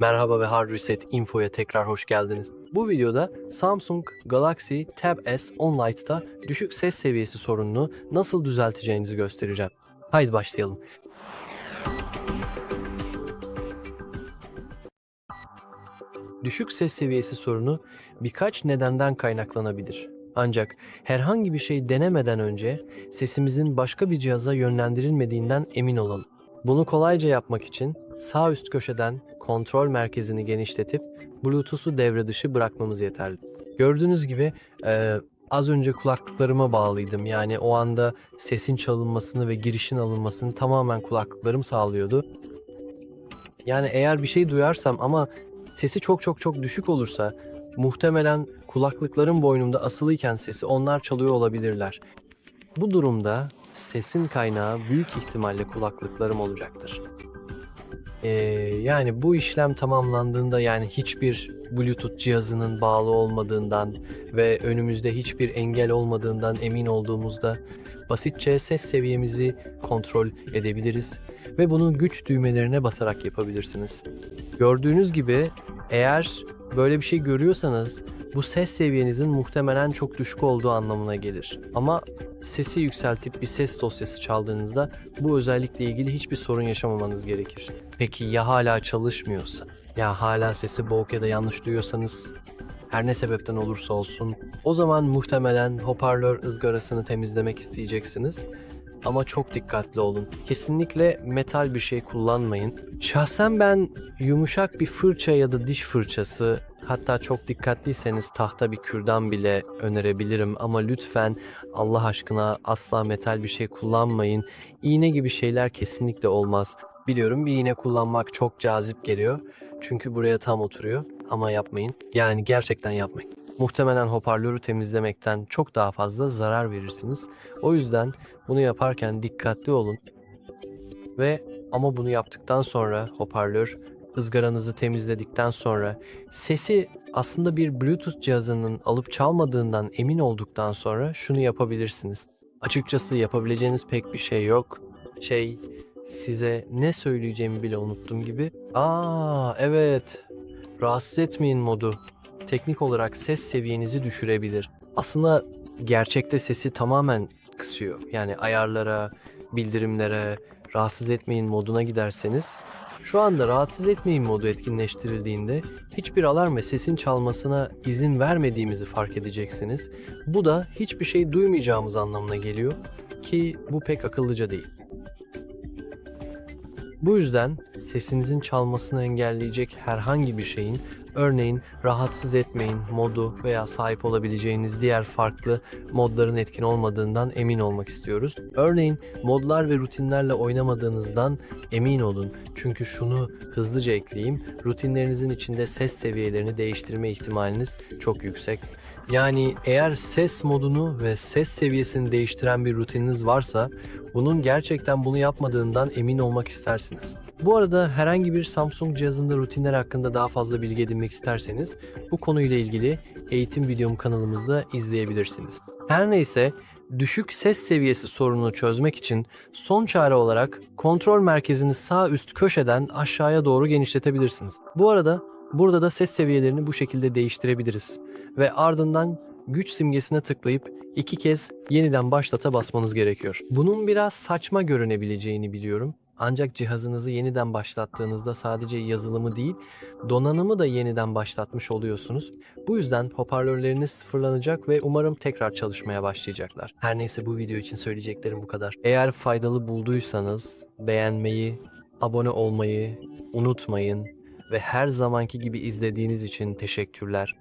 Merhaba ve Hard Reset Info'ya tekrar hoş geldiniz. Bu videoda Samsung Galaxy Tab S On Lite'da düşük ses seviyesi sorununu nasıl düzelteceğinizi göstereceğim. Haydi başlayalım. Düşük ses seviyesi sorunu birkaç nedenden kaynaklanabilir. Ancak herhangi bir şey denemeden önce sesimizin başka bir cihaza yönlendirilmediğinden emin olalım. Bunu kolayca yapmak için sağ üst köşeden kontrol merkezini genişletip Bluetooth'u devre dışı bırakmamız yeterli. Gördüğünüz gibi e, az önce kulaklıklarıma bağlıydım. Yani o anda sesin çalınmasını ve girişin alınmasını tamamen kulaklıklarım sağlıyordu. Yani eğer bir şey duyarsam ama sesi çok çok çok düşük olursa muhtemelen kulaklıklarım boynumda asılıyken sesi onlar çalıyor olabilirler. Bu durumda sesin kaynağı büyük ihtimalle kulaklıklarım olacaktır. Ee, yani bu işlem tamamlandığında yani hiçbir Bluetooth cihazının bağlı olmadığından ve önümüzde hiçbir engel olmadığından emin olduğumuzda basitçe ses seviyemizi kontrol edebiliriz ve bunu güç düğmelerine basarak yapabilirsiniz. Gördüğünüz gibi eğer böyle bir şey görüyorsanız bu ses seviyenizin muhtemelen çok düşük olduğu anlamına gelir. Ama sesi yükseltip bir ses dosyası çaldığınızda bu özellikle ilgili hiçbir sorun yaşamamanız gerekir. Peki ya hala çalışmıyorsa? Ya hala sesi boğuk ya da yanlış duyuyorsanız? Her ne sebepten olursa olsun o zaman muhtemelen hoparlör ızgarasını temizlemek isteyeceksiniz. Ama çok dikkatli olun. Kesinlikle metal bir şey kullanmayın. Şahsen ben yumuşak bir fırça ya da diş fırçası hatta çok dikkatliyseniz tahta bir kürdan bile önerebilirim ama lütfen Allah aşkına asla metal bir şey kullanmayın. İğne gibi şeyler kesinlikle olmaz. Biliyorum bir iğne kullanmak çok cazip geliyor. Çünkü buraya tam oturuyor ama yapmayın. Yani gerçekten yapmayın. Muhtemelen hoparlörü temizlemekten çok daha fazla zarar verirsiniz. O yüzden bunu yaparken dikkatli olun. Ve ama bunu yaptıktan sonra hoparlör ızgaranızı temizledikten sonra sesi aslında bir Bluetooth cihazının alıp çalmadığından emin olduktan sonra şunu yapabilirsiniz. Açıkçası yapabileceğiniz pek bir şey yok. Şey size ne söyleyeceğimi bile unuttum gibi. Aa evet. Rahatsız etmeyin modu. Teknik olarak ses seviyenizi düşürebilir. Aslında gerçekte sesi tamamen kısıyor. Yani ayarlara, bildirimlere, rahatsız etmeyin moduna giderseniz şu anda rahatsız etmeyin modu etkinleştirildiğinde hiçbir alarm ve sesin çalmasına izin vermediğimizi fark edeceksiniz. Bu da hiçbir şey duymayacağımız anlamına geliyor ki bu pek akıllıca değil. Bu yüzden sesinizin çalmasını engelleyecek herhangi bir şeyin örneğin rahatsız etmeyin modu veya sahip olabileceğiniz diğer farklı modların etkin olmadığından emin olmak istiyoruz. Örneğin modlar ve rutinlerle oynamadığınızdan emin olun. Çünkü şunu hızlıca ekleyeyim. Rutinlerinizin içinde ses seviyelerini değiştirme ihtimaliniz çok yüksek. Yani eğer ses modunu ve ses seviyesini değiştiren bir rutininiz varsa bunun gerçekten bunu yapmadığından emin olmak istersiniz. Bu arada herhangi bir Samsung cihazında rutinler hakkında daha fazla bilgi edinmek isterseniz bu konuyla ilgili eğitim videom kanalımızda izleyebilirsiniz. Her neyse düşük ses seviyesi sorununu çözmek için son çare olarak kontrol merkezini sağ üst köşeden aşağıya doğru genişletebilirsiniz. Bu arada burada da ses seviyelerini bu şekilde değiştirebiliriz ve ardından güç simgesine tıklayıp iki kez yeniden başlata basmanız gerekiyor. Bunun biraz saçma görünebileceğini biliyorum. Ancak cihazınızı yeniden başlattığınızda sadece yazılımı değil, donanımı da yeniden başlatmış oluyorsunuz. Bu yüzden hoparlörleriniz sıfırlanacak ve umarım tekrar çalışmaya başlayacaklar. Her neyse bu video için söyleyeceklerim bu kadar. Eğer faydalı bulduysanız beğenmeyi, abone olmayı unutmayın ve her zamanki gibi izlediğiniz için teşekkürler.